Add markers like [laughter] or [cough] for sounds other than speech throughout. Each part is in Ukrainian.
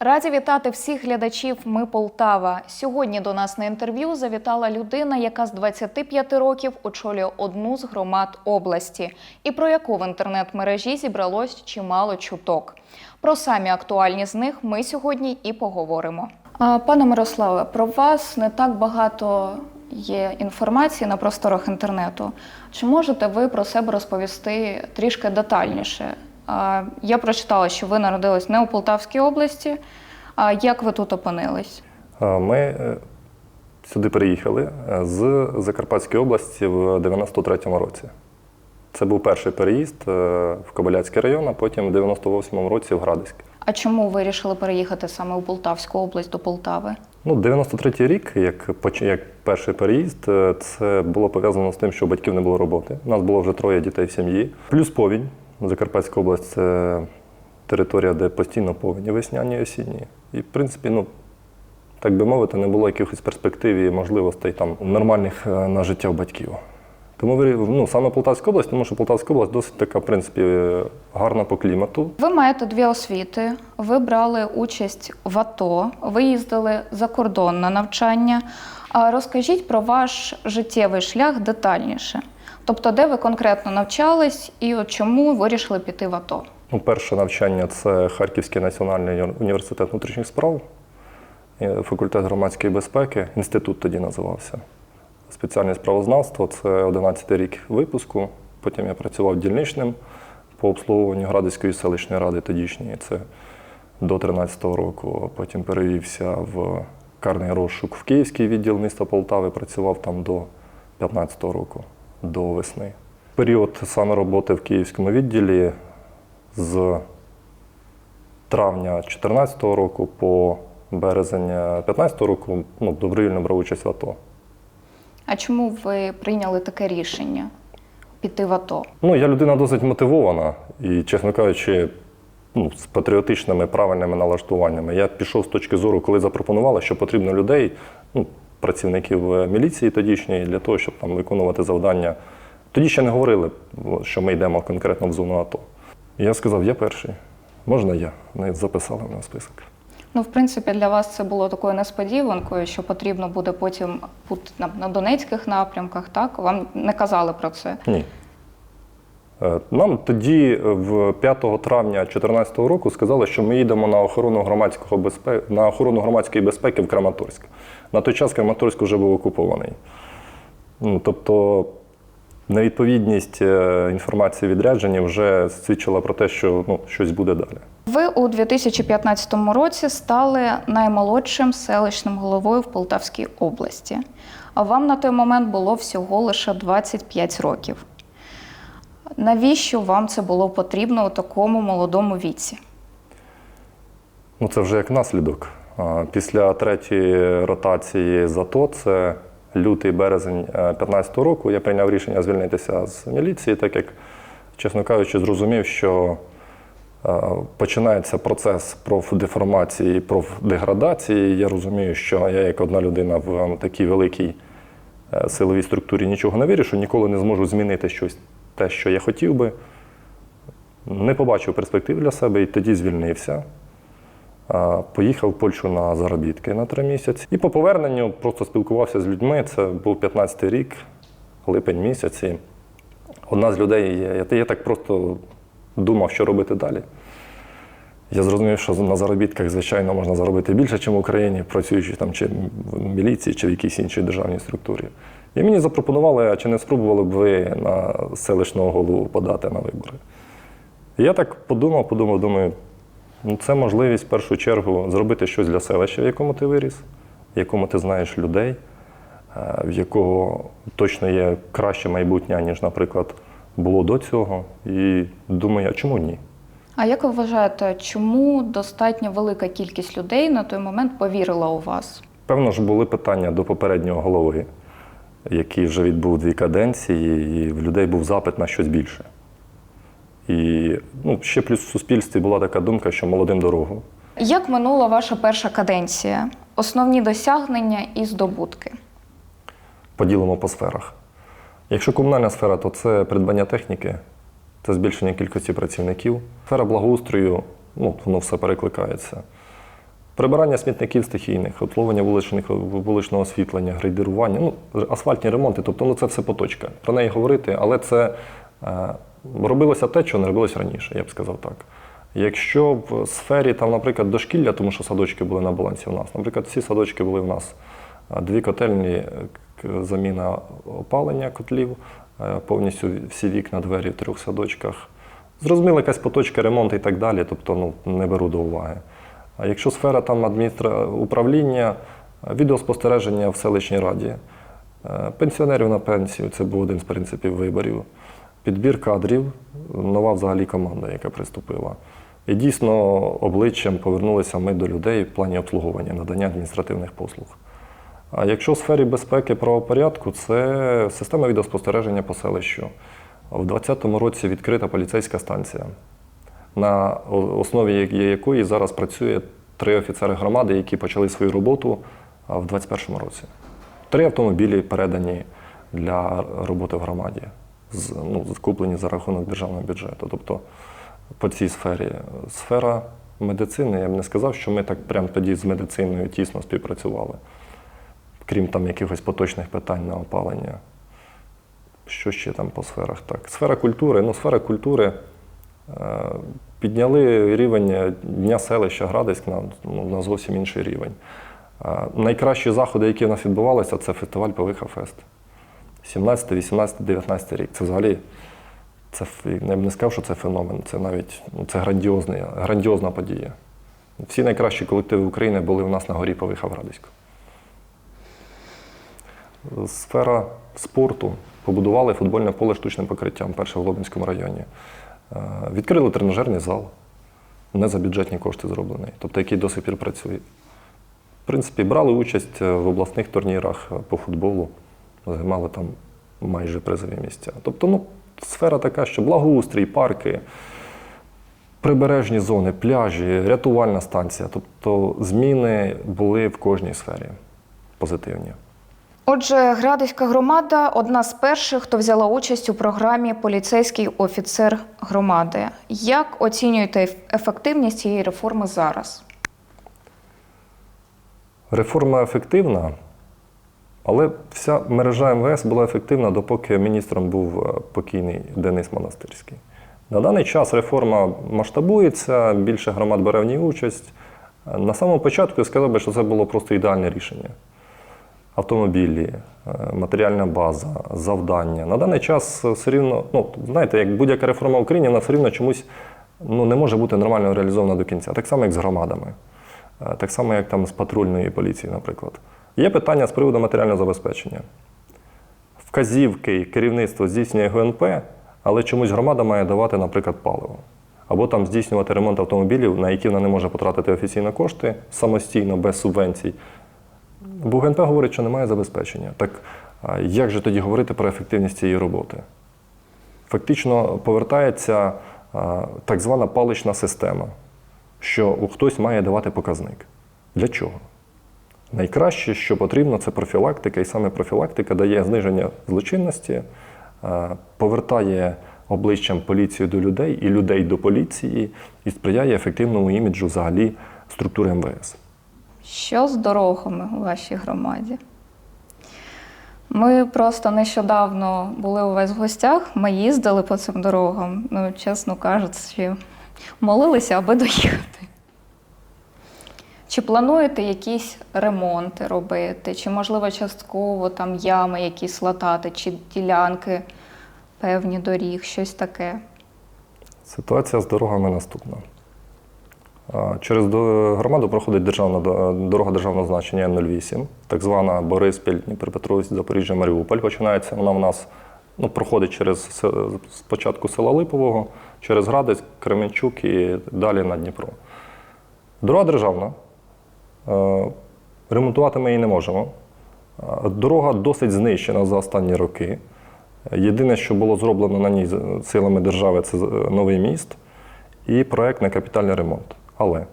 Раді вітати всіх глядачів. Ми Полтава. Сьогодні до нас на інтерв'ю завітала людина, яка з 25 років очолює одну з громад області, і про яку в інтернет-мережі зібралось чимало чуток. Про самі актуальні з них ми сьогодні і поговоримо. Пане Мирославе, про вас не так багато є інформації на просторах інтернету. Чи можете ви про себе розповісти трішки детальніше? Я прочитала, що ви народились не у Полтавській області. А як ви тут опинились? Ми е, сюди приїхали е, з Закарпатської області в 93-му році. Це був перший переїзд е, в Кобиляцький район, а потім в 98-му році в Градиськ. А чому вирішили переїхати саме у Полтавську область до Полтави? Ну, 93-й рік, як, як перший переїзд, це було пов'язано з тим, що у батьків не було роботи. У нас було вже троє дітей в сім'ї. Плюс повінь. Закарпатська область це територія, де постійно повені весняні і осінні. І, в принципі, ну, так би мовити, не було якихось перспектив і можливостей там нормальних е, на життя батьків. Тому ну, саме Полтавська область, тому що Полтавська область досить така, в принципі, е, гарна по клімату. Ви маєте дві освіти, ви брали участь в АТО, ви їздили за кордон на навчання. Розкажіть про ваш життєвий шлях детальніше. Тобто, де ви конкретно навчались і от чому вирішили піти в АТО? Ну, перше навчання це Харківський національний університет внутрішніх справ, е, факультет громадської безпеки, інститут тоді називався. Спеціальність правознавство це 11 рік випуску. Потім я працював дільничним по обслуговуванню Градицької селищної ради тодішньої. Це до 13-го року. Потім перевівся в карний розшук в Київський відділ міста Полтави, працював там до 15-го року, до весни. Період саме роботи в Київському відділі з травня 2014 року по березень 2015 року ну, добровільно брав участь в АТО. А чому ви прийняли таке рішення піти в АТО? Ну, я людина досить мотивована і, чесно кажучи, ну, з патріотичними правильними налаштуваннями. Я пішов з точки зору, коли запропонували, що потрібно людей, ну, працівників е, міліції тодішньої, для того, щоб там виконувати завдання. Тоді ще не говорили, що ми йдемо конкретно в зону АТО. І я сказав, я перший. Можна я? Навіть записали мене в список. Ну, в принципі, для вас це було такою несподіванкою, що потрібно буде потім бути на, на Донецьких напрямках, так? Вам не казали про це. Ні. Е, Нам тоді, е, в 5 травня 2014 року, сказали, що ми їдемо на охорону громадського безпе... на охорону громадської безпеки в Краматорськ. На той час Краматорськ вже був окупований. Ну, тобто невідповідність е, інформації відрядження вже свідчила про те, що ну, щось буде далі. Ви у 2015 році стали наймолодшим селищним головою в Полтавській області. А вам на той момент було всього лише 25 років. Навіщо вам це було потрібно у такому молодому віці? Ну, це вже як наслідок. Після третьої ротації з АТО, це лютий березень 2015 року, я прийняв рішення звільнитися з міліції, так як, чесно кажучи, зрозумів, що е, починається процес профдеформації, профдеградації. Я розумію, що я, як одна людина в такій великій е, силовій структурі нічого не вирішу, ніколи не зможу змінити щось те, що я хотів би. Не побачив перспектив для себе і тоді звільнився. Поїхав в Польщу на заробітки на три місяці. І по поверненню просто спілкувався з людьми. Це був 15-й рік, липень місяці. Одна з людей, я, я так просто думав, що робити далі. Я зрозумів, що на заробітках, звичайно, можна заробити більше, ніж в Україні, працюючи там чи в міліції, чи в якійсь іншій державній структурі. І мені запропонували, а чи не спробували б ви на селищного голову подати на вибори. І я так подумав, подумав, думаю, ну це можливість в першу чергу зробити щось для селища, в якому ти виріс, в якому ти знаєш людей, е, в якого точно є краще майбутнє, ніж, наприклад, було до цього. І думаю, а чому ні? А як ви вважаєте, чому достатньо велика кількість людей на той момент повірила у вас? Певно ж були питання до попереднього голови, який вже відбув дві каденції, і в людей був запит на щось більше. І ну, ще плюс в суспільстві була така думка, що молодим дорогу. Як минула ваша перша каденція? Основні досягнення і здобутки? Поділимо по сферах. Якщо комунальна сфера, то це придбання техніки, це збільшення кількості працівників. Сфера благоустрою, ну, воно все перекликається. Прибирання смітників стихійних, отловлення вуличних, вуличного освітлення, грейдерування, ну, асфальтні ремонти, тобто ну, це все поточка. Про неї говорити, але це е, робилося те, що не робилось раніше, я б сказав так. Якщо в сфері, там, наприклад, дошкілля, тому що садочки були на балансі у нас, наприклад, всі садочки були в нас е, дві котельні, е, заміна опалення котлів, е, повністю всі вікна, двері в трьох садочках. Зрозуміло, якась поточка, ремонт і так далі, тобто ну, не беру до уваги. А якщо сфера там адміністра... управління, відеоспостереження в селищній раді, е, пенсіонерів на пенсію, це був один з принципів виборів, підбір кадрів, нова взагалі команда, яка приступила. І дійсно обличчям повернулися ми до людей в плані обслуговування, надання адміністративних послуг. А якщо в сфері безпеки правопорядку, це система відеоспостереження по селищу. У 2020 році відкрита поліцейська станція, на основі якої зараз працює три офіцери громади, які почали свою роботу в 2021 році. Три автомобілі передані для роботи в громаді, ну, закуплені за рахунок державного бюджету. Тобто по цій сфері. Сфера медицини, я б не сказав, що ми так прямо тоді з медициною тісно співпрацювали, крім там якихось поточних питань на опалення. Що ще там по сферах? Так, сфера культури. Ну, сфера культури підняли рівень Дня селища Градиськ на, ну, на зовсім інший рівень. Найкращі заходи, які в нас відбувалися, це фестиваль Павиха Фест. 17, 18, 19 рік. Це взагалі, це, я б не сказав, що це феномен, це навіть ну, це грандіозний, грандіозна подія. Всі найкращі колективи України були у нас на горі Павиха в Градиську. Сфера спорту. Побудували футбольне поле штучним покриттям, перше в Лобінському районі. Е, Відкрили тренажерний зал, не за бюджетні кошти зроблений, тобто який до сих пір працює. В принципі, брали участь е, в обласних турнірах е, по футболу, займали там майже призові місця. Тобто, ну, сфера така, що благоустрій, парки, прибережні зони, пляжі, рятувальна станція. Тобто зміни були в кожній сфері позитивні. Отже, Градиська громада одна з перших, хто взяла участь у програмі Поліцейський офіцер громади. Як оцінюєте ефективність цієї реформи зараз? Реформа ефективна, але вся мережа МВС була ефективна, допоки міністром був е, покійний Денис Монастирський. На даний час реформа масштабується, більше громад бере в ній участь. Е, На самому початку я сказав би, що це було просто ідеальне рішення. Автомобілі, е, матеріальна база, завдання. На даний час е, все рівно, ну, знаєте, як будь-яка реформа в Україні, вона все рівно чомусь ну, не може бути нормально реалізована до кінця. Так само, як з громадами. Е, Так само, як там з патрульної поліції, наприклад. Є питання з приводу матеріального забезпечення. Вказівки, керівництво здійснює ГНП, але чомусь громада має давати, наприклад, паливо. Або там здійснювати ремонт автомобілів, на які вона не може потратити офіційно кошти самостійно, без субвенцій. Бо ГНП говорить, що немає забезпечення. Так як же тоді говорити про ефективність цієї роботи? Фактично повертається так звана палична система, що хтось має давати показник. Для чого? Найкраще, що потрібно, це профілактика, і саме профілактика дає зниження злочинності, повертає обличчям поліцію до людей і людей до поліції і сприяє ефективному іміджу взагалі структури МВС. Що з дорогами у вашій громаді? Ми просто нещодавно були у вас в гостях, ми їздили по цим дорогам. Ну, чесно кажучи, молилися, аби доїхати. Чи плануєте якісь ремонти робити, чи, можливо, частково там ями якісь латати, чи ділянки певні доріг, щось таке? Ситуація з дорогами наступна. Через громаду проходить державна дорога державного значення Н08, так звана Бориспіль, Дніпропетровськ, Запоріжжя, Маріуполь. Починається вона в нас, ну, проходить через спочатку села Липового, через Градець, Кременчук і далі на Дніпро. Дорога державна. Е, Ремонтувати ми її не можемо. Е, Дорога досить знищена за останні роки. Єдине, що було зроблено на ній силами держави, це новий міст і проект на капітальний ремонт. Але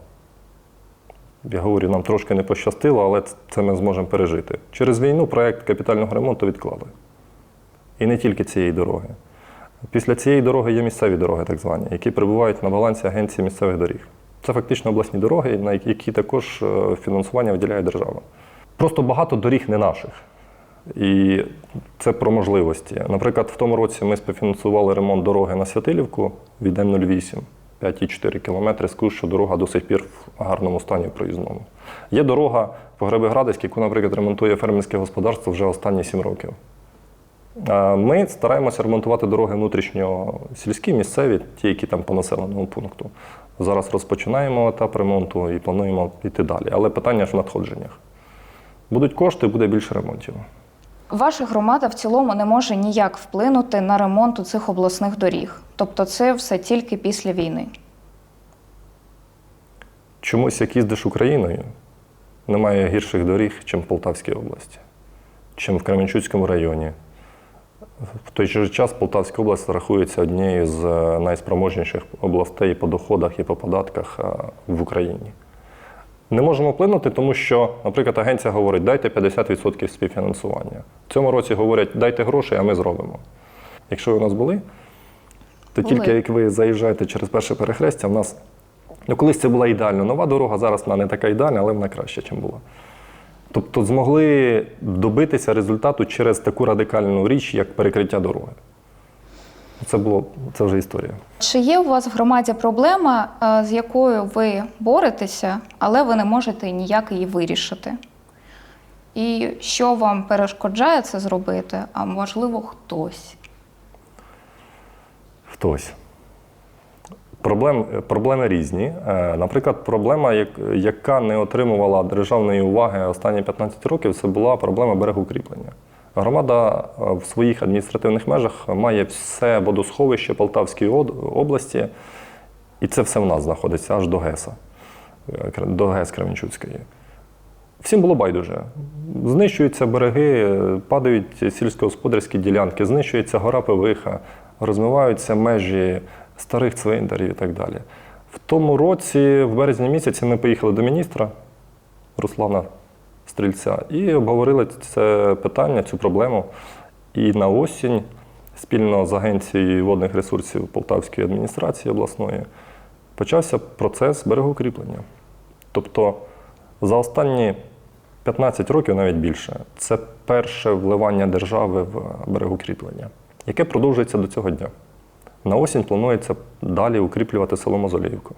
я говорю, нам трошки не пощастило, але це ми зможемо пережити. Через війну проект капітального ремонту відклали. І не тільки цієї дороги. Після цієї дороги є місцеві дороги, так звані, які перебувають на балансі Агенції місцевих доріг. Це фактично обласні дороги, на які також е, фінансування виділяє держава. Просто багато доріг не наших. І це про можливості. Наприклад, в тому році ми співфінансували ремонт дороги на Святилівку від М08, 5,4 кілометри. Скажу, що дорога до сих пір в гарному стані проїзному. Є дорога по Гребиградській, яку, наприклад, ремонтує фермерське господарство вже останні 7 років. Ми стараємося ремонтувати дороги внутрішньо сільські, місцеві, ті, які там по населеному пункту. Зараз розпочинаємо етап ремонту і плануємо йти далі. Але питання ж в надходженнях. Будуть кошти, буде більше ремонтів. Ваша громада в цілому не може ніяк вплинути на ремонт у цих обласних доріг. Тобто це все тільки після війни. Чомусь, як їздиш Україною, немає гірших доріг, ніж в Полтавській області, чим в Кременчуцькому районі. В той же час Полтавська область рахується однією з е, найспроможніших областей по доходах і по податках е, в Україні. Не можемо вплинути, тому що, наприклад, агенція говорить, дайте 50% співфінансування. В цьому році говорять, дайте гроші, а ми зробимо. Якщо ви у нас були, то Були. тільки як ви заїжджаєте через перше перехрестя, в нас ну, колись це була ідеально нова дорога, зараз вона не така ідеальна, але вона краща, ніж була. Тобто змогли добитися результату через таку радикальну річ, як перекриття дороги. Це було це вже історія. Чи є у вас в громаді проблема, е, з якою ви боретеся, але ви не можете ніяк її вирішити? І що вам перешкоджає це зробити, а можливо, хтось? Хтось. Проблем, проблеми різні. Е, Наприклад, проблема, яка не отримувала державної уваги останні 15 років, це була проблема берегоукріплення. Громада е, в своїх адміністративних межах має все водосховище Полтавської області, і це все в нас знаходиться аж до ГЕСа, е, до ГЕС Кременчуцької. Всім було байдуже. Знищуються береги, е, падають сільськогосподарські ділянки, знищується гора Пивиха, розмиваються межі старих цвинтарів і так далі. В тому році, в березні місяці, ми поїхали до міністра Руслана Стрільця і обговорили це питання, цю проблему. І на осінь спільно з Агенцією водних ресурсів Полтавської адміністрації обласної почався процес берегоукріплення. Тобто за останні 15 років, навіть більше, це перше вливання держави в берегокріплення, яке продовжується до цього дня. На осінь планується далі укріплювати село Мозоліївку.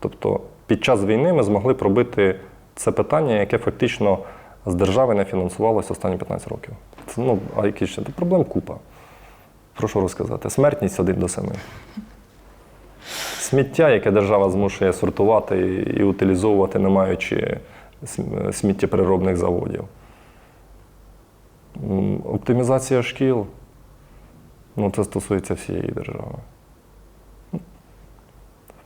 Тобто під час війни ми змогли пробити це питання, яке фактично з держави не фінансувалося останні 15 років. Це, ну, а які ще? Проблем купа. Про що розказати? Смертність один до семи. Сміття, яке держава змушує сортувати і, утилізовувати, не маючи см- сміттєпереробних заводів. Оптимізація шкіл. Ну, це стосується всієї держави.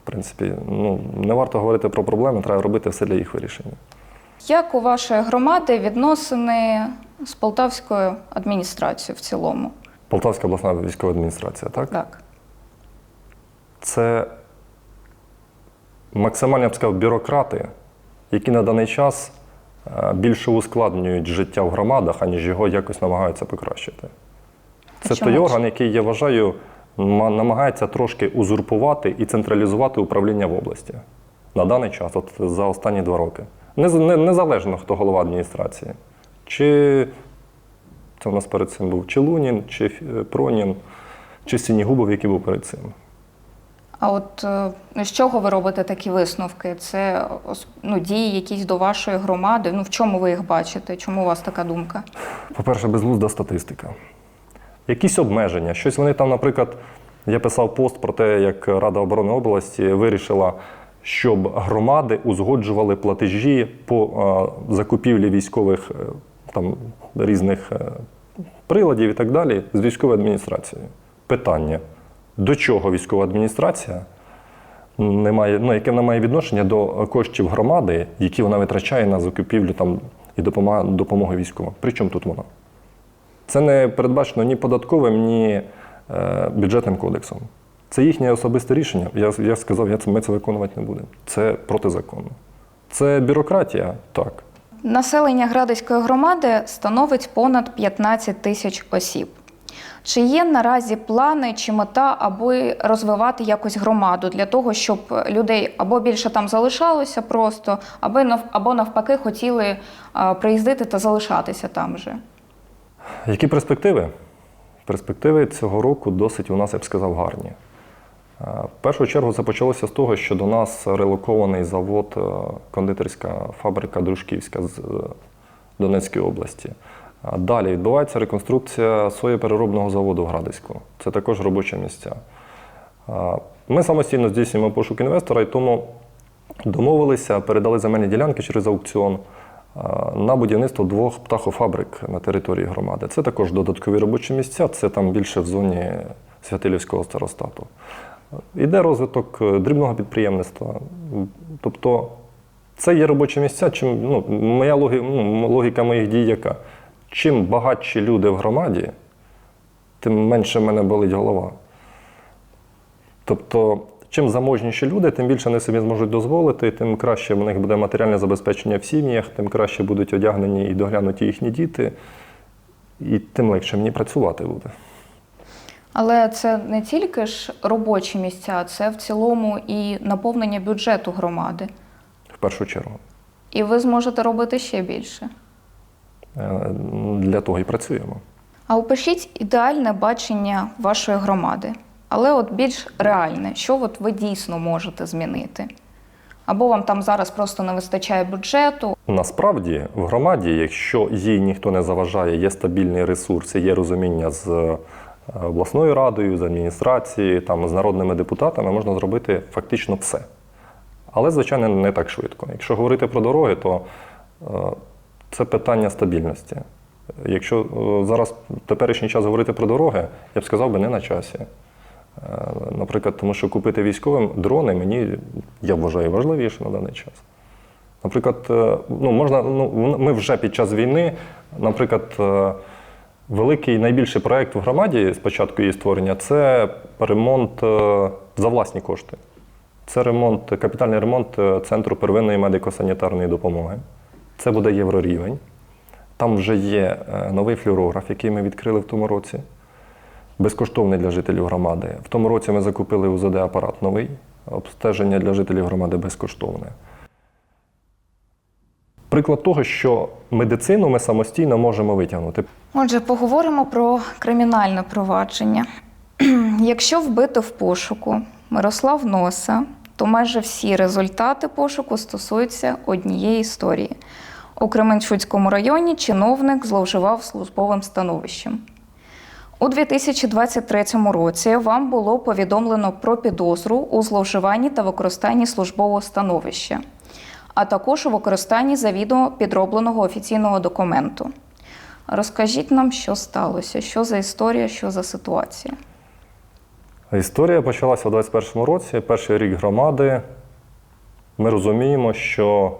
Принципі, ну, не варто говорити про проблеми, треба робити все для їх вирішення. Як у вашої громади відносини з полтавською адміністрацією в цілому? Полтавська обласна військова адміністрація, так? Так. Це максимально, я б сказав, бюрократи, які на даний час е, більше ускладнюють життя в громадах, аніж його якось намагаються покращити. Це той орган, який, я вважаю, намагається трошки узурпувати і централізувати управління в області на даний час, от за останні два роки. Незалежно, хто голова адміністрації. Чи це у нас перед цим був чи Лунін, чи е, Пронін, чи Сінігубов, який був перед цим. А от е, з чого ви робите такі висновки? Це ну, дії якісь до вашої громади? Ну в чому ви їх бачите? Чому у вас така думка? По-перше, безглузда статистика. Якісь обмеження. Щось вони там, наприклад, я писав пост про те, як Рада оборони області вирішила, щоб громади узгоджували платежі по е, закупівлі військових е, там, різних е, приладів і так далі з військовою адміністрацією. Питання: до чого військова адміністрація не має, ну, яке вона має відношення до коштів громади, які вона витрачає на закупівлю там, і допомоги військовим? При чому тут вона? Це не передбачено ні податковим, ні е, бюджетним кодексом. Це їхнє особисте рішення. Я, я сказав, я це, ми це виконувати не будемо. Це протизаконно. Це бюрократія, так. Населення Градиської громади становить понад 15 тисяч осіб. Чи є наразі плани чи мета, аби розвивати якось громаду для того, щоб людей або більше там залишалося просто, або навпаки хотіли приїздити та залишатися там же? Які перспективи? Перспективи цього року досить у нас, я б сказав, гарні. Е, В першу чергу це почалося з того, що до нас релокований завод, е, кондитерська фабрика Дружківська з е, Донецької області. Далі відбувається реконструкція соєпереробного заводу в Градиську. Це також робочі місця. Ми самостійно здійснюємо пошук інвестора і тому домовилися, передали земельні ділянки через аукціон на будівництво двох птахофабрик на території громади. Це також додаткові робочі місця, це там більше в зоні Святилівського старостату. Іде розвиток е, дрібного підприємництва. Тобто це є робочі місця. Чим, ну, моя логі, ну, логіка моїх дій яка? Чим багатші люди в громаді, тим менше в мене болить голова. Тобто, чим заможніші люди, тим більше вони собі зможуть дозволити, тим краще в них буде матеріальне забезпечення в сім'ях, тим краще будуть одягнені і доглянуті їхні діти, і тим легше мені працювати буде. Але це не тільки ж робочі місця, це в цілому і наповнення бюджету громади. В першу чергу. І ви зможете робити ще більше. Е, Для того і працюємо. А опишіть ідеальне бачення вашої громади, але от більш реальне, що от ви дійсно можете змінити? Або вам там зараз просто не вистачає бюджету, Насправді, в громаді, якщо їй ніхто не заважає, є стабільний ресурс, є розуміння з е, обласною радою, з адміністрацією, там, з народними депутатами, можна зробити фактично все. Але, звичайно, не так швидко. Якщо говорити про дороги, то е, це питання стабільності. Якщо е, зараз теперішній час говорити про дороги, я б сказав би не на часі. Е, Наприклад, тому що купити військовим дрони мені, я вважаю, важливіше на даний час. Наприклад, е, ну, можна, ну, ми вже під час війни, наприклад, е, великий найбільший проєкт в громаді з початку її створення це ремонт за власні кошти. Це ремонт, капітальний ремонт центру первинної медико-санітарної допомоги. Це буде єврорівень. Там вже є новий флюорограф, який ми відкрили в тому році, безкоштовний для жителів громади. В тому році ми закупили УЗД-апарат новий, обстеження для жителів громади безкоштовне. Приклад того, що медицину ми самостійно можемо витягнути. Отже, поговоримо про кримінальне провадження. [clears throat] Якщо вбити в пошуку Мирослав Носа, то майже всі результати пошуку стосуються однієї історії. У Кременчуцькому районі чиновник зловживав службовим становищем. У 2023 році вам було повідомлено про підозру у зловживанні та використанні службового становища, а також у використанні завідомо підробленого офіційного документу. Розкажіть нам, що сталося, що за історія, що за ситуація. Історія почалася у 2021 році, перший рік громади. Ми розуміємо, що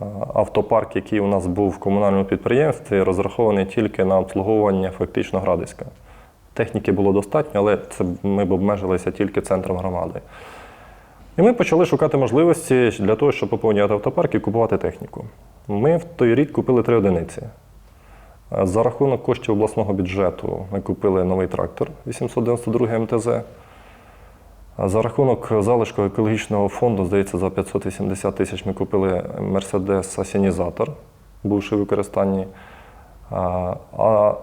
е, автопарк, який у нас був в комунальному підприємстві, розрахований тільки на обслуговування фактично Градиська. Техніки було достатньо, але це ми б обмежилися тільки центром громади. І ми почали шукати можливості для того, щоб поповнювати автопарк і купувати техніку. Ми в той рік купили три одиниці. За рахунок коштів обласного бюджету ми купили новий трактор 892 МТЗ. За рахунок залишку екологічного фонду, здається, за 580 тисяч ми купили Мерседес Асінізатор, бувши в використанні. А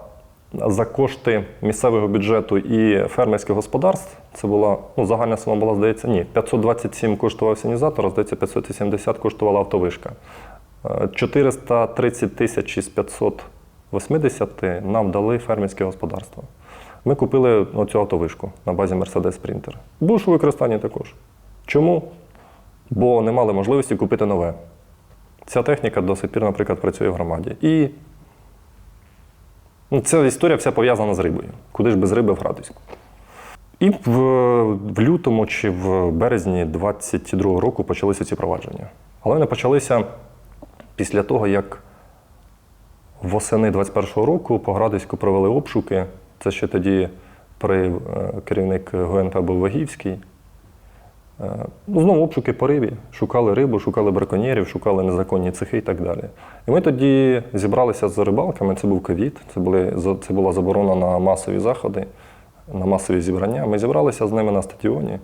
за кошти місцевого бюджету і фермерських господарств, це була ну, загальна сума була, здається, ні, 527 коштував асінізатор, а здається, 570 коштувала автовишка. Е, 430 тисяч із 580 нам дали фермерське господарство. Ми купили оцю автовишку на базі Mercedes Sprinter. Буш у використанні також. Чому? Бо не мали можливості купити нове. Ця техніка до сих пір, наприклад, працює в громаді. І ну, ця історія вся пов'язана з рибою. Куди ж без риби в Градиську? І в, в лютому чи в березні 22-го року почалися ці провадження. Але вони почалися після того, як восени 21-го року по Градиську провели обшуки. Це ще тоді при е, керівник ГУНП був Вагівський. Е, Ну, знову обшуки по рибі. Шукали рибу, шукали браконьєрів, шукали незаконні цехи і так далі. І ми тоді зібралися з рибалками. Це був ковід, це, це була заборона на масові заходи, на масові зібрання. Ми зібралися з ними на стадіоні.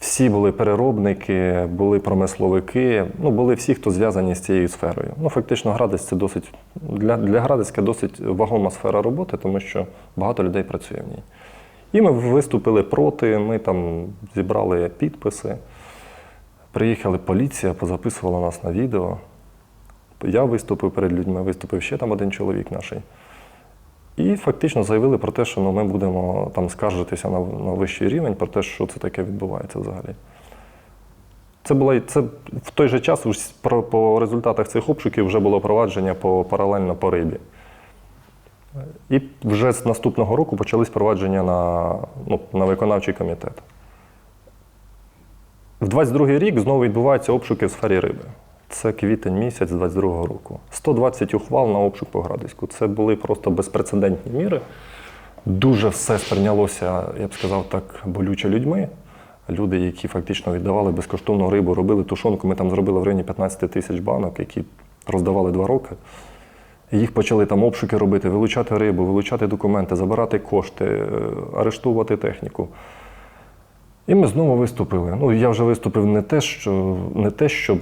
Всі були переробники, були промисловики, ну, були всі, хто зв'язані з цією сферою. Ну, фактично, Градець це досить для, для Градецька досить вагома сфера роботи, тому що багато людей працює в ній. І ми виступили проти, ми там зібрали підписи. Приїхала поліція, позаписувала нас на відео. Я виступив перед людьми, виступив ще там один чоловік наш. І фактично заявили про те, що ну, ми будемо там скаржитися на, на вищий рівень, про те, що це таке відбувається взагалі. Це була це в той же час по результатах цих обшуків вже було провадження по паралельно по рибі. І вже з наступного року почались провадження на, ну, на виконавчий комітет. В 22-й рік знову відбуваються обшуки в сфері риби. Це квітень місяць 22-го року. 120 ухвал на обшук по Градиську. Це були просто безпрецедентні міри. Дуже все сприйнялося, я б сказав так, болюче людьми. Люди, які фактично віддавали безкоштовну рибу, робили тушонку. Ми там зробили в районі 15 тисяч банок, які роздавали два роки. Їх почали там обшуки робити, вилучати рибу, вилучати документи, забирати кошти, е, арештовувати техніку. І ми знову виступили. Ну, я вже виступив не те, що не те, що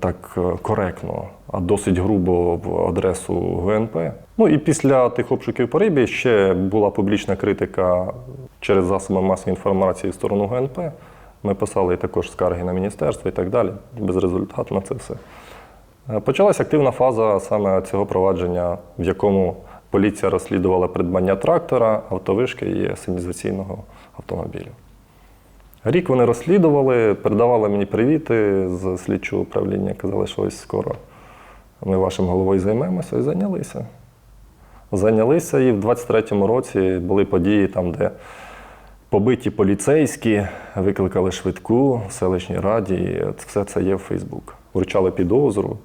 так е, коректно, а досить грубо в адресу ГНП. Ну і після тих обшуків по рибі ще була публічна критика через засоби масової інформації в сторону ГНП. Ми писали також скарги на міністерство і так далі. Безрезультатно це все. Е, Почалася активна фаза саме цього провадження, в якому поліція розслідувала придбання трактора, автовишки і синізаційного автомобіля. Рік вони розслідували, передавали мені привіти з слідчого управління, казали, що ось скоро ми вашим головою займемося і зайнялися. Зайнялися і в 23-му році були події там, де побиті поліцейські, викликали швидку в селищній раді, і все це є в Фейсбук. Вручали підозру,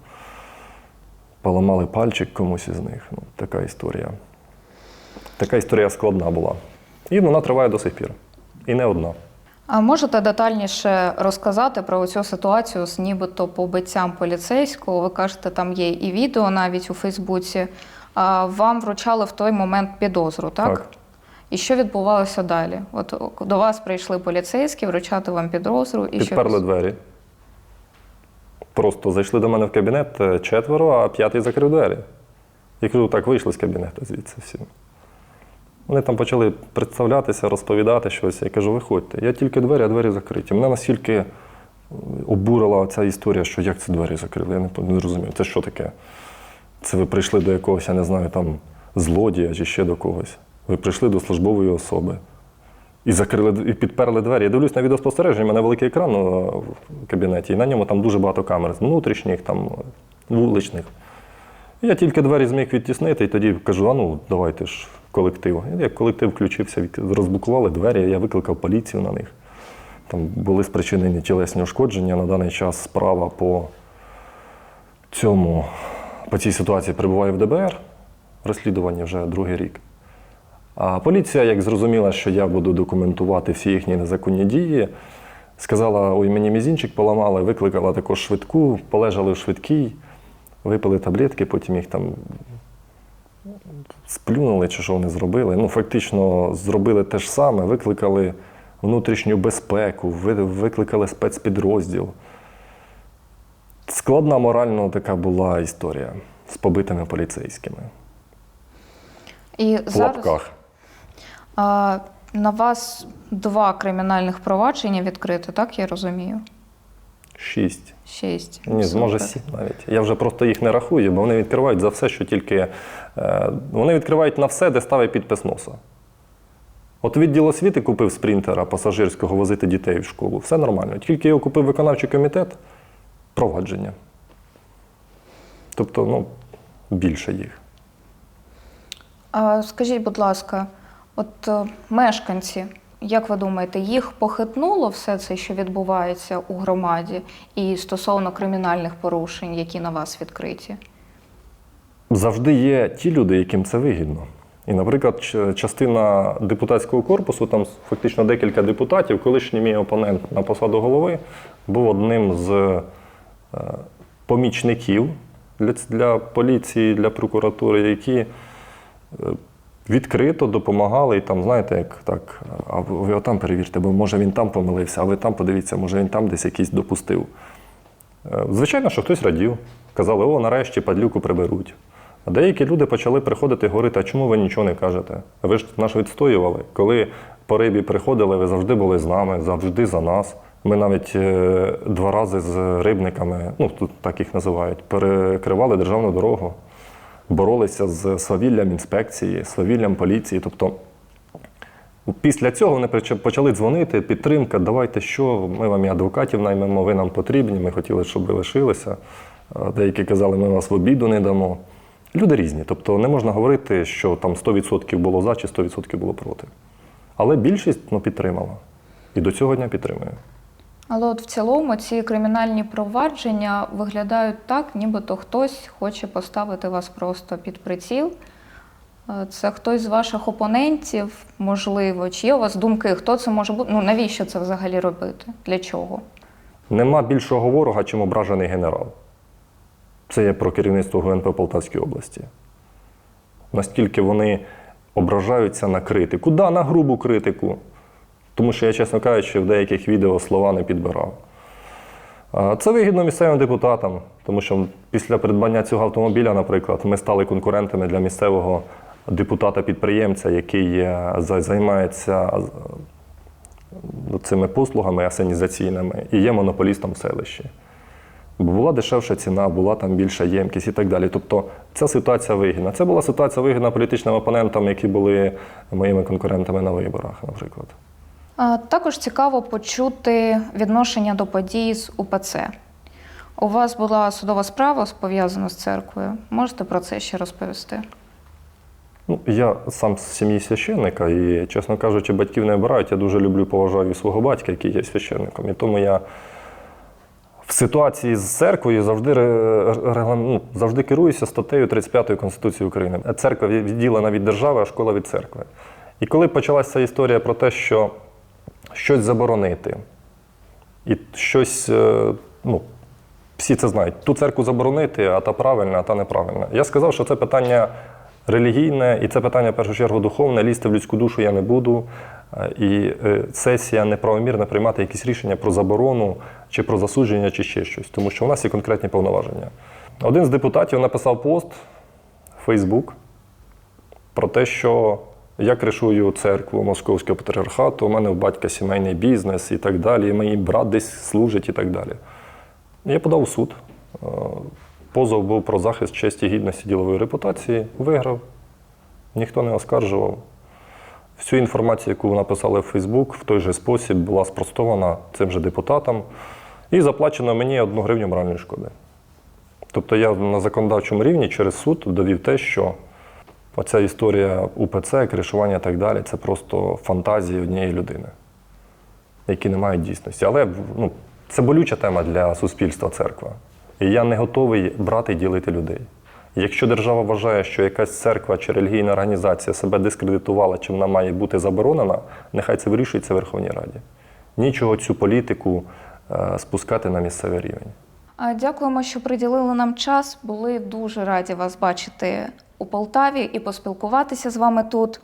поламали пальчик комусь із них. Ну, така історія. Така історія складна була. І вона триває до сих пір. І не одна. А можете детальніше розказати про цю ситуацію з нібито побиттям поліцейського? Ви кажете, там є і відео навіть у Фейсбуці. А вам вручали в той момент підозру, так? Так. І що відбувалося далі? От до вас прийшли поліцейські вручати вам підозру і Підперли що двері. Просто зайшли до мене в кабінет е, четверо, а п'ятий закрив двері. Я кажу, так, вийшли з кабінету звідси всі. Вони там почали представлятися, розповідати щось. Я кажу, виходьте. Я тільки двері, а двері закриті. Мене настільки обурила ця історія, що як це двері закрили. Я не, не це що таке? Це ви прийшли до якогось, я не знаю, там злодія чи ще до когось. Ви прийшли до службової особи і закрили і підперли двері. Я дивлюсь на відеоспостереження, у мене великий екран е, в кабінеті, і на ньому там дуже багато камер внутрішніх, там вуличних. Я тільки двері зміг відтіснити, і тоді кажу: а ну давайте ж колектив. І як колектив включився, розблокували двері, я викликав поліцію на них. Там були спричинені тілесні ушкодження. На даний час справа по цьому, по цій ситуації перебуває в ДБР. Розслідування вже другий рік. А поліція, як зрозуміла, що я буду документувати всі їхні незаконні дії, сказала: ой, мені мізінчик поламали, викликала також швидку, полежали в швидкій, випили таблетки, потім їх там сплюнули, чи що вони зробили. Ну, фактично зробили те ж саме, викликали внутрішню безпеку, викликали спецпідрозділ. Складна морально така була історія з побитими поліцейськими. і В зараз лапках. На вас два кримінальних провадження відкрито, так я розумію? Шість. Шість. Ні, Супер. може сім навіть. Я вже просто їх не рахую, бо вони відкривають за все, що тільки. Е, вони відкривають на все, де ставить підпис носа. От відділ освіти купив спринтера пасажирського возити дітей в школу. Все нормально. Тільки його купив виконавчий комітет провадження. Тобто, ну, більше їх. А скажіть, будь ласка, от е, мешканці, як ви думаєте, їх похитнуло все це, що відбувається у громаді, і стосовно кримінальних порушень, які на вас відкриті? Завжди є ті люди, яким це вигідно. І, наприклад, частина депутатського корпусу, там фактично декілька депутатів, колишній мій опонент на посаду голови, був одним з е, помічників для, поліції, для прокуратури, які е, відкрито допомагали і там, знаєте, як так, а ви отам перевірте, бо може він там помилився, а ви там подивіться, може він там десь якийсь допустив. Е, Звичайно, що хтось радів. Казали, о, нарешті падлюку приберуть. А деякі люди почали приходити і говорити, а чому ви нічого не кажете? Ви ж наш відстоювали. Коли по рибі приходили, ви завжди були з нами, завжди за нас. Ми навіть е, два рази з рибниками, ну тут так їх називають, перекривали державну дорогу, боролися з свавіллям інспекції, свавіллям поліції. Тобто Після цього вони почали дзвонити, підтримка, давайте що, ми вам і адвокатів наймемо, ви нам потрібні, ми хотіли, щоб ви лишилися. Деякі казали, ми вас в обіду не дамо. Люди різні, тобто не можна говорити, що там 100% було за чи 100% було проти. Але більшість ну, підтримала. І до цього дня підтримує. Але от в цілому ці кримінальні провадження виглядають так, нібито хтось хоче поставити вас просто під приціл. Е, Це хтось з ваших опонентів, можливо, чи є у вас думки, хто це може бути? Ну навіщо це взагалі робити? Для чого? Нема більшого ворога, чим ображений генерал. Це є про керівництво ГУНП Полтавської області. Наскільки вони ображаються на критику. Да, на грубу критику. Тому що я, чесно кажучи, в деяких відео слова не підбирав. Це вигідно місцевим депутатам, тому що після придбання цього автомобіля, наприклад, ми стали конкурентами для місцевого депутата-підприємця, який е, займається е, цими послугами асенізаційними і є монополістом в селищі. Бо була дешевша ціна, була там більша ємкість і так далі. Тобто ця ситуація вигідна. Це була ситуація вигідна політичним опонентам, які були моїми конкурентами на виборах, наприклад. Також цікаво почути відношення до подій з УПЦ. У вас була судова справа пов'язана з церквою. Можете про це ще розповісти? Ну, я сам з сім'ї священника, і, чесно кажучи, батьків не обирають. Я дуже люблю поважаю свого батька, який є священником. І тому я в ситуації з церквою завжди, ну, завжди керуюся статтею 35 Конституції України. Церква відділена від держави, а школа від церкви. І коли почалася історія про те, що щось заборонити, і щось, е, ну, всі це знають, ту церкву заборонити, а та правильна, а та неправильна. Я сказав, що це питання релігійне, і це питання в першу чергу духовне. Лізти в людську душу я не буду. Е, І е, сесія неправомірна приймати якісь рішення про заборону чи про засудження, чи ще щось, тому що у нас є конкретні повноваження. Один з депутатів написав пост в Фейсбук про те, що я кришую церкву Московського патріархату, у мене в батька сімейний бізнес і так далі, і мій брат десь служить і так далі. Я подав у суд. Е, Позов був про захист честі гідності ділової репутації, виграв, ніхто не оскаржував. Всю інформацію, яку написали в Фейсбук, в той же спосіб була спростована цим же депутатам і заплачено мені одну гривню моральної шкоди. Тобто я на законодавчому рівні через суд довів те, що оця історія УПЦ, кришування і так далі це просто фантазії однієї людини, які не мають дійсності. Але ну, це болюча тема для суспільства церква. І я не готовий брати і ділити людей. Якщо держава вважає, що якась церква чи релігійна організація себе дискредитувала, чи вона має бути заборонена, нехай це вирішується в Верховній Раді. Нічого цю політику е, спускати на місцевий рівень. Дякуємо, що приділили нам час. Були дуже раді вас бачити у Полтаві і поспілкуватися з вами тут.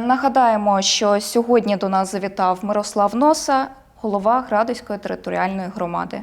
Нагадаємо, що сьогодні до нас завітав Мирослав Носа, голова Градоської територіальної громади.